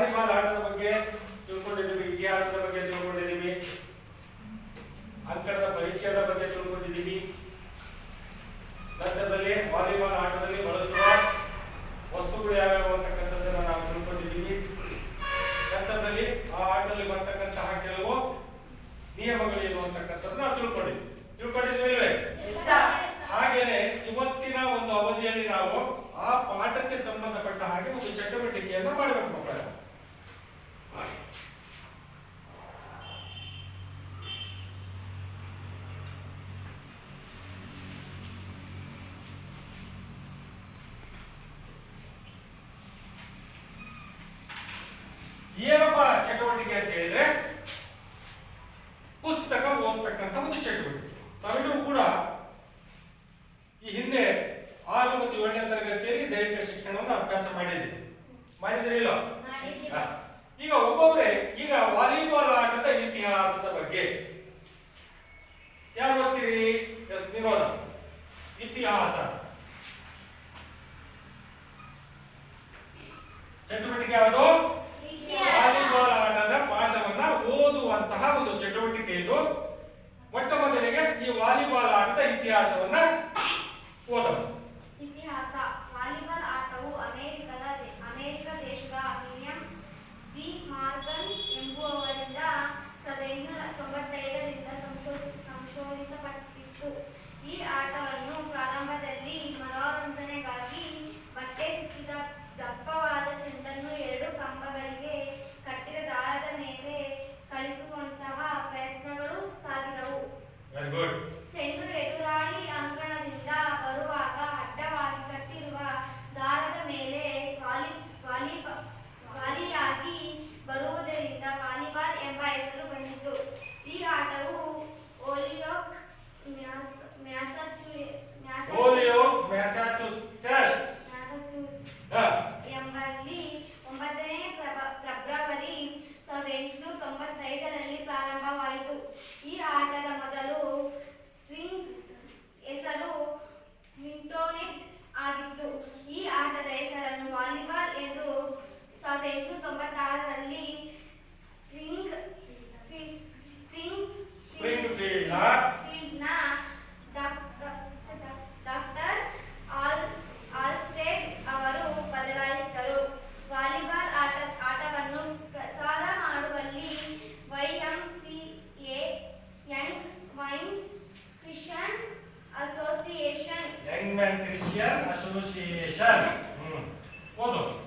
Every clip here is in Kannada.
ವಾಲಿಬಾಲ್ ಆಟದ ಬಗ್ಗೆ ಚಟುವಟಿಕೆ ಅಂತ ಹೇಳಿದ್ರೆ ಪುಸ್ತಕ ಓದ್ತಕ್ಕಂಥ ಒಂದು ಚಟುವಟಿಕೆ. ತಮಿಳು ಕೂಡ ಈ ಹಿಂದೆ ಆರು ಮತ್ತು ಏಳನೇ ತರಗತಿಯಲ್ಲಿ ದೈಹಿಕ ಶಿಕ್ಷಣವನ್ನು ಅಭ್ಯಾಸ ಮಾಡಿದೆ ಮಾಡಿದ್ರೆ ಇಲ್ಲ? ಈಗ ಒಬ್ಬೊಬ್ಬರೇ ಈಗ ವಾಲಿಬಾಲ್ ಆಟದ ಇತಿಹಾಸದ ಬಗ್ಗೆ. ಯಾರು ಬರ್ತೀರಿ ಎಸ್ ನಿರೋಧ. ಇತಿಹಾಸ. ಚಟುವಟಿಕೆ ಯಾವುದು? ಎಂದು ಮೊಟ್ಟ ಮೊದಲಿಗೆ ಈ ವಾಲಿಬಾಲ್ ಆಟದ ಇತಿಹಾಸವನ್ನ ಓದಬಹುದು Roman Hristiyan Asıllı Şehir Yaşar. Odur.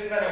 危険だね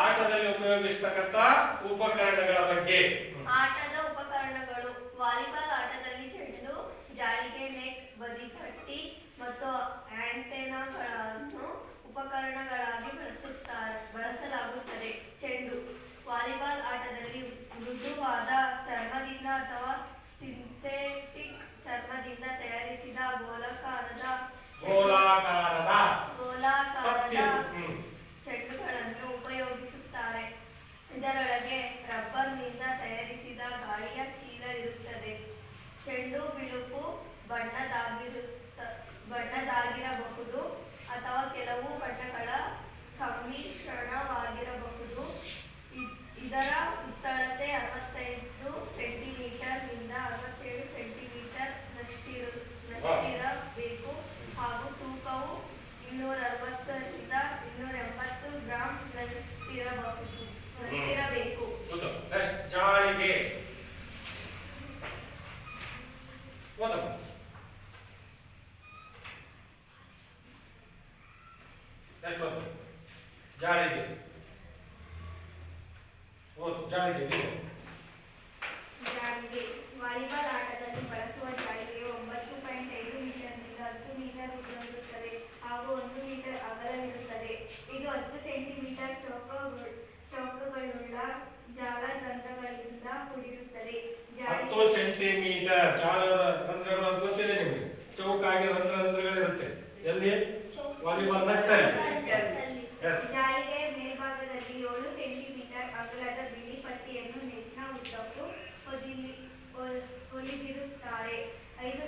ಆಟದಲ್ಲಿ ಉಪಯೋಗಿಸತಕ್ಕಂತ ಉಪಕರಣಗಳ ಬಗ್ಗೆ. ಆಟದ ಉಪಕರಣಗಳು ವಾಲಿಬಾಲ್ ಆಟದಲ್ಲಿ ಚೆಂಡು ಜಾರಿಗೆ ನೆಟ್ ಬದಿಪಟ್ಟಿ ಮತ್ತು ಆಂಟೆನಾಗಳನ್ನು ಉಪಕರಣಗಳಾಗಿ ಬಳಸುತ್ತಾರೆ ಬಳಸಲಾಗುತ್ತದೆ. ಚೆಂಡು. ವಾಲಿಬಾಲ್ ಆಟದಲ್ಲಿ ಮೃದುವಾದ ಚರ್ಮದಿಂದ ಅಥವಾ ಸಿಂಥೆಟಿಕ್ ಚರ್ಮದಿಂದ ತಯಾರಿಸಿದ ಗೋಲಾಕಾರದ ಗೋಲಾಕಾರದ ಚೆಂಡುಗಳನ್ನು ಉಪಯೋಗಿಸುತ್ತಾರೆ. ಇದರೊಳಗೆ 第二一点。ಹೊತ್ತು ಒದಿಲಿ ಒಲಿದಿರುತ್ತಾರೆ. ಐದು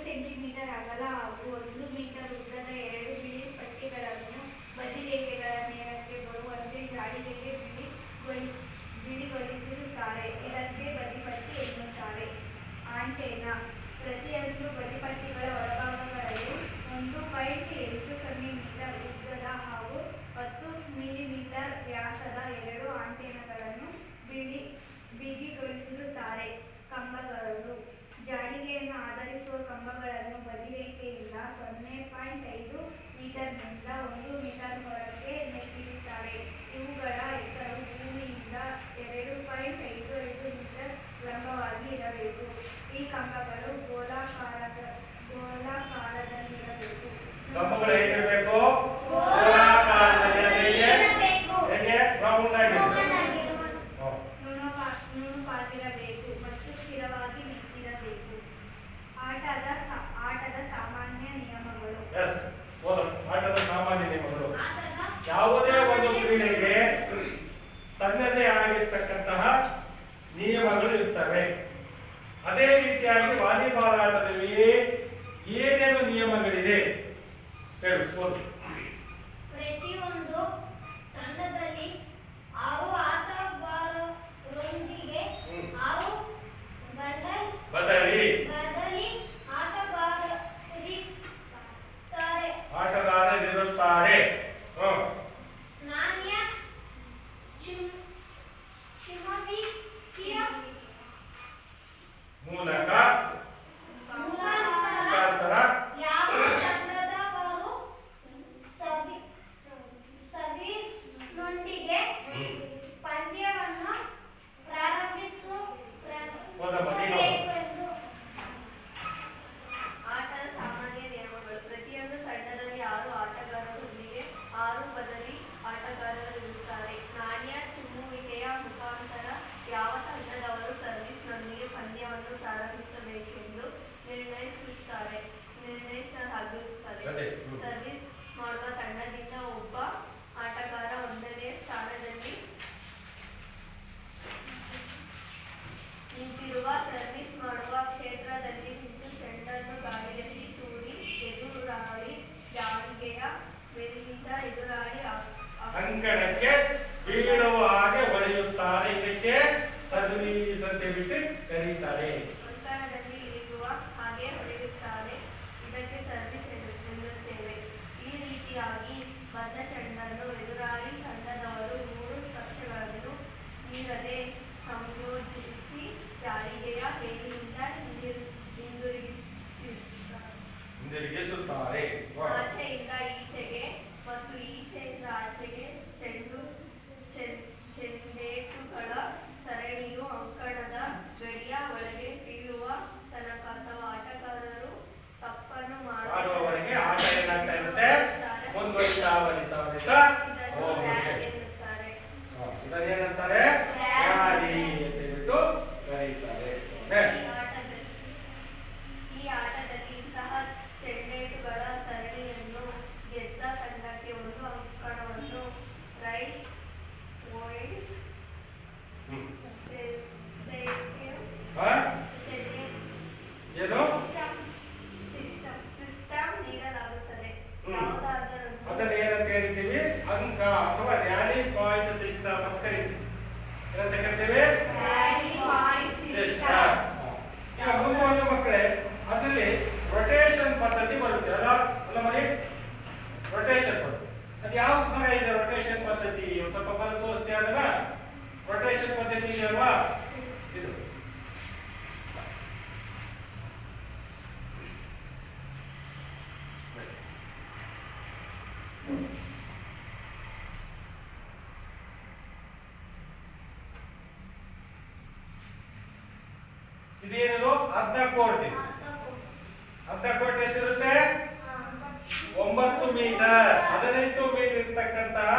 ಮೀಟರ್ ಹದಿನೆಂಟು ಮೀಟರ್ ಇರ್ತಕ್ಕಂತಹ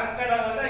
ಅಂಕಣವನ್ನ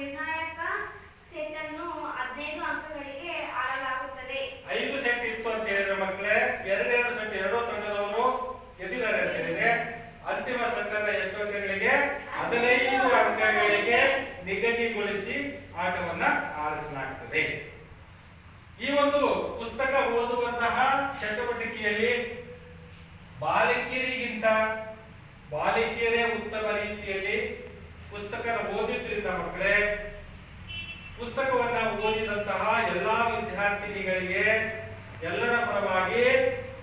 ನಿರ್ಣಾಯಕ ಸೆಟ್ ಅನ್ನು ಹದಿನೈದು ಅಂಕಗಳಿಗೆ ಆಡಲಾಗುತ್ತದೆ ಐದು ಸೆಟ್ ಇತ್ತು ಅಂತ ಹೇಳಿದ್ರೆ ಮಕ್ಕಳೇ ಎರಡೆರಡು ಸೆಟ್ ಎರಡೂ ತಂಡದವರು ಗೆದ್ದಿದ್ದಾರೆ ಅಂತ ಹೇಳಿದ್ರೆ ಅಂತಿಮ ಸೆಟ್ಟನ್ನ ಎಷ್ಟು ಅಂಕಗಳಿಗೆ? ಹದಿನೈದು ಅಂಕಗಳಿಗೆ ನಿಗದಿಗೊಳಿಸಿ ಆಟವನ್ನ ಆರಿಸಲಾಗುತ್ತದೆ ಈ ಒಂದು ಪುಸ್ತಕ ಓದುವಂತಹ ಚಟುವಟಿಕೆಯಲ್ಲಿ ಬಾಲಕಿಯರಿಗಿಂತ ಬಾಲಕಿಯರೇ ಉತ್ತಮ ರೀತಿಯಲ್ಲಿ ಪುಸ್ತಕ ಓದಿದ್ರಿಂದ ಮಕ್ಕಳೇ, ಪುಸ್ತಕವನ್ನ ಓದಿದಂತಹ ಎಲ್ಲಾ ವಿದ್ಯಾರ್ಥಿನಿಗಳಿಗೆ ಎಲ್ಲರ ಪರವಾಗಿ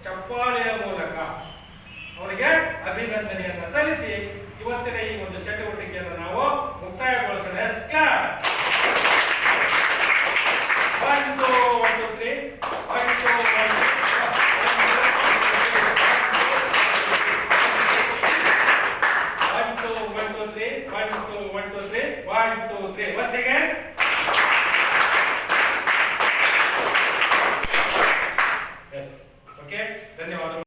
ಚಪ್ಪಾಳೆಯ ಮೂಲಕ ಅವರಿಗೆ ಅಭಿನಂದನೆಯನ್ನ ಸಲ್ಲಿಸಿ ಇವತ್ತಿನ ಈ ಒಂದು ಚಟುವಟಿಕೆಯನ್ನು ನಾವು ಮುಕ್ತಾಯಗೊಳಿಸೋಣ. ಎಷ್ಟ ಒಂದು second.